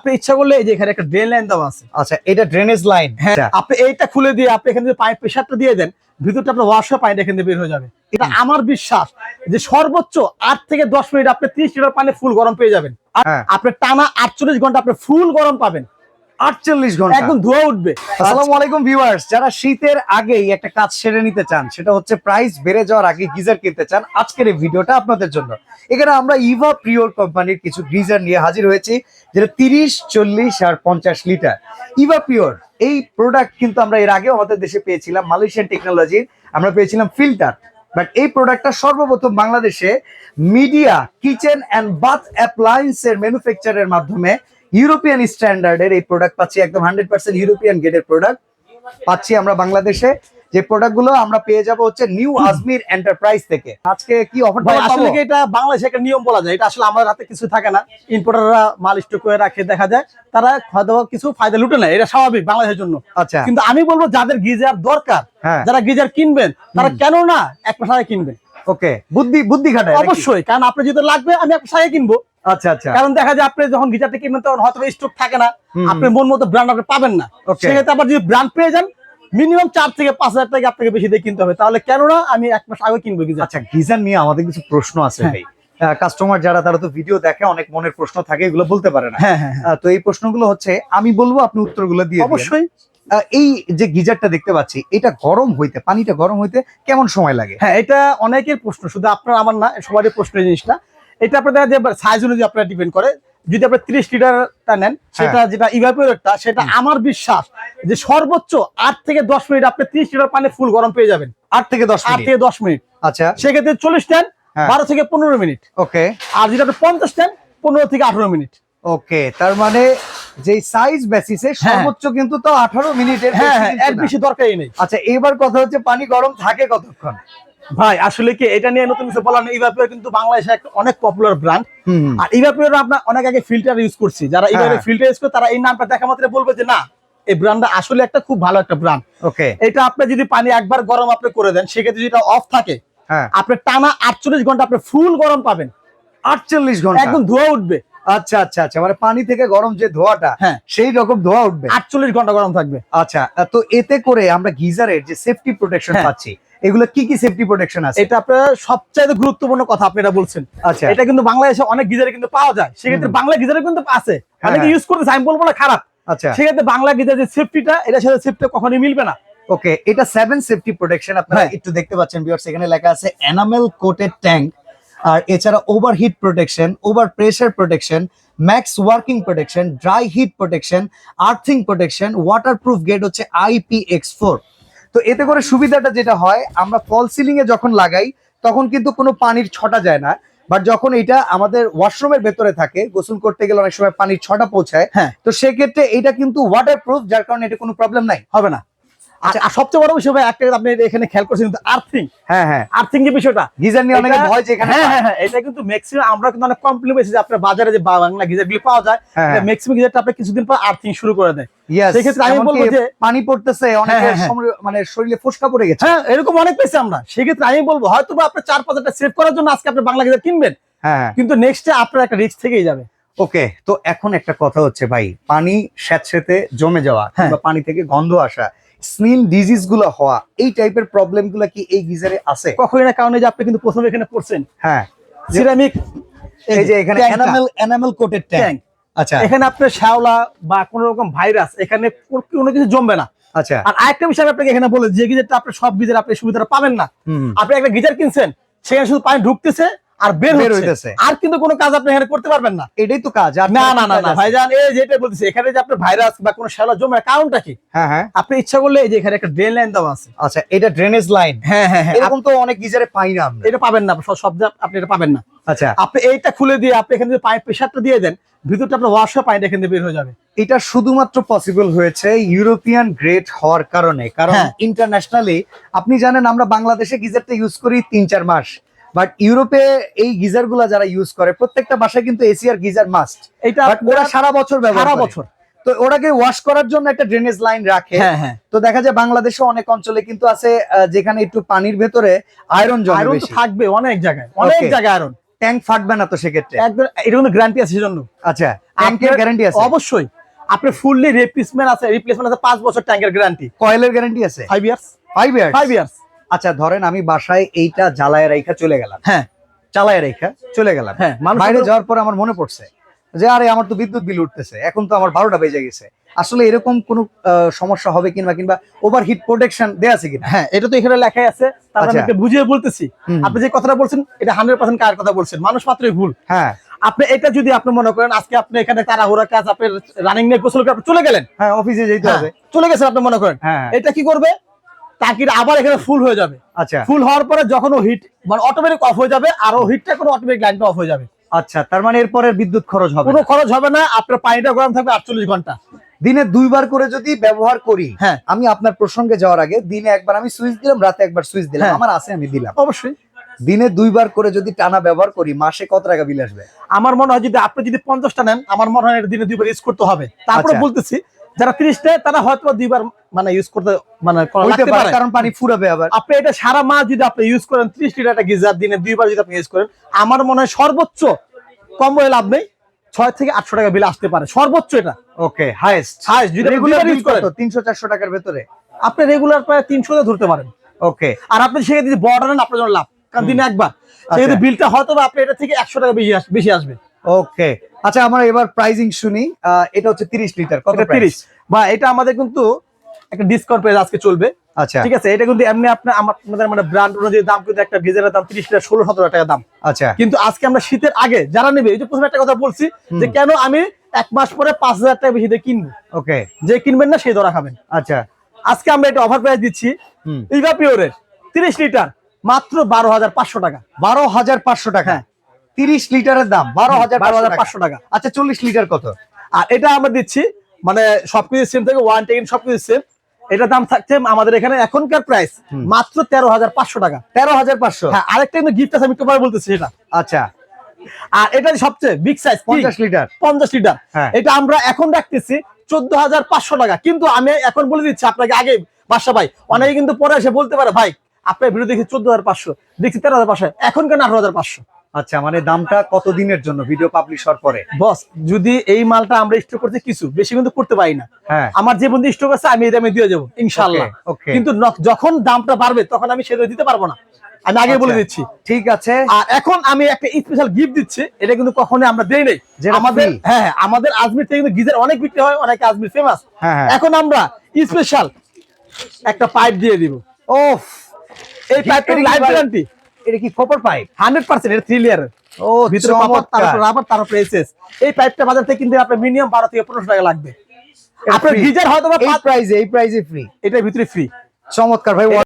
আপনি ইচ্ছা করলে এই যে এখানে একটা ড্রেন লাইন দেওয়া আছে। আচ্ছা এটা ড্রেনেজ লাইন হ্যাঁ আপনি এইটা খুলে দিয়ে আপনি এখানে পাইপ প্রেশারটা দিয়ে দেন ভিতরটা আপনার ওয়াশ হয়ে পানিটা এখান থেকে বের হয়ে যাবে। এটা আমার বিশ্বাস যে সর্বোচ্চ আট থেকে দশ মিনিট আপনি ত্রিশ লিটার পানি ফুল গরম পেয়ে যাবেন। হ্যাঁ। আপনি টানা আটচল্লিশ ঘণ্টা আপনি ফুল গরম পাবেন। আটচল্লিশ ঘণ্টা। একদম ধোয়া উঠবে। আসসালামু আলাইকুম ভিউয়ার্স যারা শীতের আগেই একটা কাজ সেরে নিতে চান সেটা হচ্ছে প্রাইস বেড়ে যাওয়ার আগে গিজার কিনতে চান আজকের এই ভিডিওটা আপনাদের জন্য। এখানে আমরা ইভা প্রিওর কোম্পানির কিছু গিজার নিয়ে হাজির হয়েছি যেটা তিরিশ চল্লিশ আর পঞ্চাশ লিটার। ইভা প্রিওর এই প্রোডাক্ট কিন্তু আমরা এর আগেও আমাদের দেশে পেয়েছিলাম মালয়েশিয়ান টেকনোলজির আমরা পেয়েছিলাম ফিল্টার বাট এই প্রোডাক্টটা সর্বপ্রথম বাংলাদেশে মিডিয়া কিচেন অ্যান্ড বাথ অ্যাপ্লায়েন্সের ম্যানুফ্যাকচারের মাধ্যমে ইউরোপিয়ান স্ট্যান্ডার্ডের এই প্রোডাক্ট পাচ্ছি একদম হান্ড্রেড পার্সেন্ট ইউরোপিয়ান গেটের প্রোডাক্ট পাচ্ছি আমরা বাংলাদেশে। যে প্রোডাক্টগুলো আমরা পেয়ে যাব হচ্ছে নিউ আজমির এন্টারপ্রাইজ থেকে। আজকে কি অফার ভাই আসলে এটা বাংলাদেশে একটা নিয়ম বলা যায়? এটা আসলে আমাদের হাতে কিছু থাকে না। ইম্পোর্টাররা মাল স্টক করে রাখে দেখা যায়। তারা হয়তো কিছু ফায়দা লুটে নেয়। এটা স্বাভাবিক বাংলাদেশের জন্য। আচ্ছা। কিন্তু আমি বলব যাদের গিজার দরকার হ্যাঁ। যারা গিজার কিনবেন তারা কেন না এক মাসে কিনবেন ওকে বুদ্ধি বুদ্ধি খাটায় অবশ্যই কারণ আপনি যদি লাগবে আমি এক মাসে কিনবো। আচ্ছা আচ্ছা। কারণ দেখা যায় আপনি যখন কিনবেন তখন হয়তো স্টক থাকে না। আপনি মন মতো ব্র্যান্ড আপনি পাবেন না। সেক্ষেত্রে আবার যদি ব্র্যান্ড পেয়ে যান মিনিমাম চার থেকে পাঁচ হাজার টাকা আপনাকে বেশি দিয়ে কিনতে হবে। তাহলে কেন না আমি এক মাস আগে কিনবো গিজার আচ্ছা গিজার নিয়ে আমাদের কিছু প্রশ্ন আছে হ্যাঁ। ভাই। কাস্টমার যারা তারা তো ভিডিও দেখে অনেক মনের প্রশ্ন থাকে এগুলো বলতে পারে না। হ্যাঁ হ্যাঁ। তো এই প্রশ্নগুলো হচ্ছে আমি বলব আপনি উত্তরগুলো দিয়ে অবশ্যই। এই যে গিজারটা দেখতে পাচ্ছি এটা গরম হইতে পানিটা গরম হইতে কেমন সময় লাগে? হ্যাঁ এটা অনেকের প্রশ্ন শুধু আপনার আমার না সবারই প্রশ্ন এই জিনিসটা। এটা আপনার দেখা যায় সাইজ অনুযায়ী আপনার ডিপেন্ড করে। যদি আপনি ত্রিশ লিটারটা নেন সেটা যেটা ইভাপোরেটটা সেটা আমার বিশ্বাস যে সর্বোচ্চ আট থেকে দশ মিনিট আপনি ত্রিশ লিটার পানি ফুল গরম পেয়ে যাবেন। আট থেকে দশ আট থেকে দশ মিনিট। আচ্ছা। সেক্ষেত্রে চল্লিশ নেন হ্যাঁ। বারো থেকে পনেরো মিনিট। ওকে। আর যেটা আপনি পঞ্চাশ নেন পনেরো থেকে আঠারো মিনিট। ওকে তার মানে যে সাইজ বেসিসে সর্বোচ্চ কিন্তু তো আঠারো মিনিটের হ্যাঁ হ্যাঁ এর বেশি দরকারই নেই। আচ্ছা এবার কথা হচ্ছে পানি গরম থাকে কতক্ষণ? ভাই আসলে কি এটা নিয়ে নতুন কিছু বলার নেই। ইভাপোর কিন্তু বাংলাদেশে একটা অনেক পপুলার ব্র্যান্ড আর ইভাপোর আমরা অনেক আগে ফিল্টার ইউজ করছি। যারা ইভাপোর হ্যাঁ। ফিল্টার ইউজ করে তারা এই নামটা দেখা মাত্র বলবে যে না এই ব্র্যান্ডটা আসলে একটা খুব ভালো একটা ব্র্যান্ড ওকে। এটা আপনি যদি পানি একবার গরম আপনি করে দেন সেক্ষেত্রে যদি অফ থাকে হ্যাঁ। আপনি টানা আটচল্লিশ ঘণ্টা আপনি ফুল গরম পাবেন। আটচল্লিশ ঘণ্টা। একদম ধোয়া উঠবে। আচ্ছা আচ্ছা আচ্ছা। মানে পানি থেকে গরম যে ধোয়াটা হ্যাঁ। সেই রকম ধোয়া উঠবে। আটচল্লিশ ঘণ্টা গরম থাকবে। আচ্ছা তো এতে করে আমরা গিজারের যে সেফটি প্রোটেকশন হ্যাঁ। পাচ্ছি এগুলো কি কি সেফটি প্রোটেকশন আছে? এটা আপনার সবচাইতে গুরুত্বপূর্ণ কথা আপনি এটা বলছেন। আচ্ছা। এটা কিন্তু বাংলাদেশে অনেক গিজারে কিন্তু পাওয়া যায়। সেক্ষেত্রে বাংলা গিজারে কিন্তু আছে। হ্যাঁ, অনেকে হ্যাঁ। ইউজ করতেছে আমি বলব না খারাপ। আচ্ছা। সেক্ষেত্রে বাংলা গিজার যে সেফটিটা এটার সাথে সেফটি কখনোই মিলবে না। ওকে এটা সেভেন সেফটি প্রোটেকশন আপনারা হ্যাঁ। একটু দেখতে পাচ্ছেন ভিউয়ার্স এখানে লেখা আছে এনামেল কোটেড ট্যাঙ্ক আর এছাড়া overheat protection over pressure protection max working protection dry heat protection earthing protection waterproof gate হচ্ছে আইপিএক্স ফোর তো এতে করে সুবিধাটা যেটা হয় আমরা ফল সিলিং এ যখন লাগাই তখন কিন্তু কোনো পানির ছটা যায় না। বাট যখন এটা আমাদের ওয়াশরুমের ভেতরে থাকে গোসল করতে গেলে অনেক সময় পানির ছটা পৌঁছায় হ্যাঁ। তো সেক্ষেত্রে এটা কিন্তু ওয়াটারপ্রুফ যার কারণে এটা কোনো প্রবলেম নাই। হবে না। আর আর সবচেয়ে বড় বিষয় ভাই একটা আপনি এখানে খেয়াল করছেন কিন্তু আর্থিং হ্যাঁ হ্যাঁ। আর্থিং যে বিষয়টা গিজার নিয়ে অনেকে ভয় যে এখানে হ্যাঁ হ্যাঁ হ্যাঁ এটা কিন্তু ম্যাক্সিমাম আমরা কিন্তু অনেক কমপ্লেন পেয়েছি যে আপনার বাজারে যে বাংলা গিজার গুলি পাওয়া যায় হ্যাঁ, হ্যাঁ। ম্যাক্সিমাম গিজারটা আপনি কিছুদিন পর আর্থিং শুরু করে দেয় সেক্ষেত্রে আমি বলব যে- পানি পড়তেছে অনেকের হ্যাঁ, মানে শরীরে ফোসকা পড়ে গেছে। হ্যাঁ এরকম অনেক পেয়েছি আমরা। সেক্ষেত্রে আমি বলব হয়তো বা আপনি চার পাঁচ হাজার সেভ করার জন্য আজকে আপনি বাংলা গিজার কিনবেন হ্যাঁ কিন্তু নেক্সটে আপনার একটা রিস্ক থেকেই যাবে। ওকে তো এখন একটা কথা হচ্ছে ভাই পানি স্যাঁতসেতে জমে যাওয়া হ্যাঁ। কিংবা পানি থেকে গন্ধ আসা স্নিল ডিজিজগুলো হওয়া এই টাইপের প্রবলেমগুলো কি এই গিজারে আছে? কখনই না কারণে যে আপনি কিন্তু প্রথমে এখানে পড়ছেন। হ্যাঁ। সিরামিক এই যে এখানে এনামেল এনামেল কোটেড ট্যাঙ্ক আচ্ছা। এখানে আপনার শ্যাওলা বা কোনো রকম ভাইরাস এখানে কোনো- কোনো কিছু জমবে না। আচ্ছা। আর আরেকটা বিষয় আমি আপনাকে এখানে বলে যে গিজারটা আপনি সব গিজার আপনি সুবিধাটা পাবেন না। আপনি একটা গিজার কিনছেন সেখানে শুধু পানি ঢুকতেছে আর বের হইতেছে। আর কিন্তু কোনো কাজ আপনি এখানে করতে পারবেন না। এটাই তো কাজ না না না না? ভাইজান এই যেটা বলতেছি এখানে যে আপনার ভাইরাস বা কোনো শ্যাওলা জমে কারণটা কি? হ্যাঁ হ্যাঁ। আপনি ইচ্ছা করলে এই যে এখানে একটা ড্রেন লাইন দেওয়া আছে। আচ্ছা এটা ড্রেনেজ লাইন হ্যাঁ হ্যাঁ হ্যাঁ। এরকম তো অনেক গিজারে পাই না এটা পাবেন না সব শব্দ আপনি এটা পাবেন না। আচ্ছা। আপনি এইটা খুলে দিয়ে আপনি এখানে যদি পাইপ প্রেশারটা দিয়ে দেন ভিতরটা আপনার ওয়াশ পানিটা এখান থেকে বের হয়ে যাবে। এটা শুধুমাত্র পসিবল হয়েছে ইউরোপিয়ান গ্রেট হওয়ার কারণে। কারণ। ইন্টারন্যাশনালি আপনি জানেন আমরা বাংলাদেশে গিজারটা ইউজ করি তিন চার মাস। বাট ইউরোপে এই গিজারগুলা যারা ইউজ করে প্রত্যেকটা বাসায় কিন্তু এসিআর গিজার মাস্ট এটা ওরা সারা বছর ব্যবহার সারা বছর। তো ওটাকে ওয়াশ করার জন্য একটা ড্রেনেজ লাইন রাখে। হ্যাঁ হ্যাঁ। তো দেখা যায় বাংলাদেশে অনেক অঞ্চলে কিন্তু আছে যেখানে একটু পানির ভেতরে আয়রন জমে আয়রন বেশি। থাকবে অনেক জায়গায় অনেক জায়গায় আয়রন ট্যাঙ্ক ফাটবে না তো সেক্ষেত্রে। একদম এটা কিন্তু গ্যারান্টি আছে সেজন্য? আচ্ছা ট্যাঙ্কের গ্যারান্টি আছে? অবশ্যই। আপনি ফুললি রিপ্লেসমেন্ট আছে রিপ্লেসমেন্ট আছে পাঁচ বছর ট্যাঙ্কের গ্যারান্টি কয়েলের গ্যারান্টি আছে? Five years five years five years আচ্ছা ধরেন আমি বাসায় এইটা জ্বালায় রেখা চলে গেলাম। হ্যাঁ। চালায় রেখা চলে গেলাম। হ্যাঁ, বাইরে যাওয়ার পর আমার মনে পড়ছে যে আরে আমার তো বিদ্যুৎ বিল উঠতেছে এখন তো আমার বারোটা বেজে গেছে। আসলে এরকম কোনো সমস্যা হবে কিংবা কিংবা ওভার হিট প্রোটেকশন দেয়া আছে কিনা? হ্যাঁ এটা তো এখানে লেখাই আছে। তারপর আমি আচ্ছা। বুঝিয়ে বলতেছি। আপনি যে কথাটা বলছেন এটা হান্ড্রেড পার্সেন্ট কার কথা বলছেন? মানুষ মাত্রই ভুল। হ্যাঁ। আপনি এটা যদি আপনি মনে করেন আজকে আপনি এখানে তাড়াহুড়া কাজ আপনি রানিং নিয়ে গোসল করে আপনি চলে গেলেন। হ্যাঁ অফিসে যেতে হ্যাঁ, হবে। চলে গেছেন আপনি মনে করেন। হ্যাঁ। এটা কি করবে? টাকিটা আবার এখানে ফুল হয়ে যাবে। আচ্ছা। ফুল হওয়ার পরে যখন ও হিট মানে অটোমেটিক অফ হয়ে যাবে আর ও হিটটা করে অটোমেটিক লাইনটা অফ হয়ে যাবে। আচ্ছা তার মানে এরপরে বিদ্যুৎ খরচ হবে কোনো খরচ হবে না আপনার পানিটা গরম থাকবে আটচল্লিশ ঘণ্টা। দিনে দুইবার করে যদি ব্যবহার করি হ্যাঁ। আমি আপনার প্রসঙ্গে যাওয়ার আগে দিনে একবার আমি সুইচ দিলাম রাতে একবার সুইচ দিলাম হ্যাঁ। আমার আছে আমি দিলাম। অবশ্যই। দিনে দুইবার করে যদি টানা ব্যবহার করি মাসে কত টাকা বিল আসবে? আমার মনে হয় যদি আপনি যদি পঞ্চাশটা নেন আমার মনে হয় দিনে দুইবার ইউজ করতে হবে। তারপরে আচ্ছা। বলতেছি যারা তিরিশ নেয় তারা হয়তো দুইবার মানে ইউজ করতে মানে। কারণ পানি ফুরাবে আবার। আপনি এটা সারা মাস যদি আপনি ইউজ করেন ত্রিশ লিটার একটা গিজার দিনে দুইবার যদি আপনি ইউজ করেন আমার মনে হয় সর্বোচ্চ কম বলে লাভ নেই। ছয় থেকে আটশো টাকা বিল আসতে পারে। সর্বোচ্চ এটা। ওকে হাইয়েস্ট Highest, যদি রেগুলার ইউজ করেন। তিনশো চারশো টাকার ভেতরে। আপনি রেগুলার প্রায় তিনশো ধরতে পারেন। ওকে আর আপনি সেখানে যদি বড় নেন আপনার জন্য লাভ। কারণ দিনে একবার। সেক্ষেত্রে আচ্ছা। বিলটা হয়তো বা আপনি এটা থেকে একশো টাকা বেশি বেশি আসবে। ওকে আচ্ছা আমরা এবার প্রাইজিং শুনি। এটা হচ্ছে তিরিশ লিটার কত এটা তিরিশ তিরিশ। বা এটা আমাদের কিন্তু একটা ডিসকাউন্ট প্রাইস আজকে চলবে। আচ্ছা। ঠিক আছে এটা কিন্তু এমনি আপনার আমার আপনাদের মানে ব্র্যান্ড অনুযায়ী দাম কিন্তু একটা গিজারের দাম তিরিশ লিটার ষোলো সতেরো টাকা দাম। আচ্ছা। কিন্তু আজকে আমরা শীতের আগে যারা নেবে এই যে প্রথমে একটা কথা বলছি যে কেন আমি এক মাস পরে পাঁচ হাজার টাকা বেশি দিয়ে কিনবো? ওকে। যে কিনবেন না সেই ধরা খাবেন। আচ্ছা। আজকে আমরা এটা অফার প্রাইস দিচ্ছি ইভা পিওরের তিরিশ লিটার মাত্র বারো হাজার পাঁচশো টাকা। বারো হাজার পাঁচশো টাকা। হ্যাঁ। তিরিশ লিটারের দাম বারো হাজার বারো হাজার পাঁচশো টাকা। আচ্ছা চল্লিশ লিটার কত? আর এটা আমরা দিচ্ছি মানে সবকিছু সেম থেকে ওয়ান টেন সবকিছু সেম এটা দাম থাকছে আমাদের এখানে এখনকার প্রাইস মাত্র তেরো হাজার পাঁচশো টাকা। তেরো হাজার পাঁচশো? হ্যাঁ আরেকটা কিন্তু গিফট আছে আমি পরে বলতেছি সেটা আচ্ছা। আর এটা সবচেয়ে বিগ সাইজ পঞ্চাশ লিটার। পঞ্চাশ লিটার। হ্যাঁ। এটা আমরা এখন রাখতেছি চোদ্দ হাজার পাঁচশো টাকা। কিন্তু আমি এখন বলে দিচ্ছি আপনাকে আগে বাসা ভাই অনেকে কিন্তু পরে এসে বলতে পারে ভাই আপনার ভিডিও দেখি চোদ্দ হাজার পাঁচশো দেখছি তেরো হাজার পাঁচশো এখন কেন আঠারো হাজার পাঁচশো? আচ্ছা মানে দামটা কত দিনের জন্য ভিডিও পাবলিশ হওয়ার পরে? বস যদি এই মালটা আমরা স্টোর করতে কিছু বেশি কিন্তু করতে পারি না। হ্যাঁ। আমার যে বন্ধু স্টোর আছে আমি এই দামে দিয়ে যাব ইনশাল্লাহ কিন্তু যখন দামটা বাড়বে তখন আমি সেটা দিতে পারব না। আমি আগে বলে আচ্ছা। দিচ্ছি। ঠিক আছে। আর এখন আমি একটা স্পেশাল গিফট দিচ্ছি এটা কিন্তু কখনোই আমরা দেই নাই। আমাদের হ্যাঁ হ্যাঁ, আমাদের আজমির থেকে কিন্তু গিজার অনেক বিক্রি হয় অনেক আজমির ফেমাস হ্যাঁ হ্যাঁ। এখন আমরা স্পেশাল একটা পাইপ দিয়ে দিব। ওফ। এই পাইপটা এটা লাইফ গ্যারান্টি এটা কি কপার পাইপ হান্ড্রেড পার্সেন্ট এটা থ্রি লেয়ার ও ভিতরে কপার তারপর রাবার তারপর এসএস এই পাইপটা বাজার থেকে কিন্তু আপনার মিনিমাম বারো থেকে পনেরোশো টাকা লাগবে। আপনার গিজার হয়তো এই প্রাইজে এই প্রাইজে ফ্রি এটার ভিতরে ফ্রি চমৎকার ভাই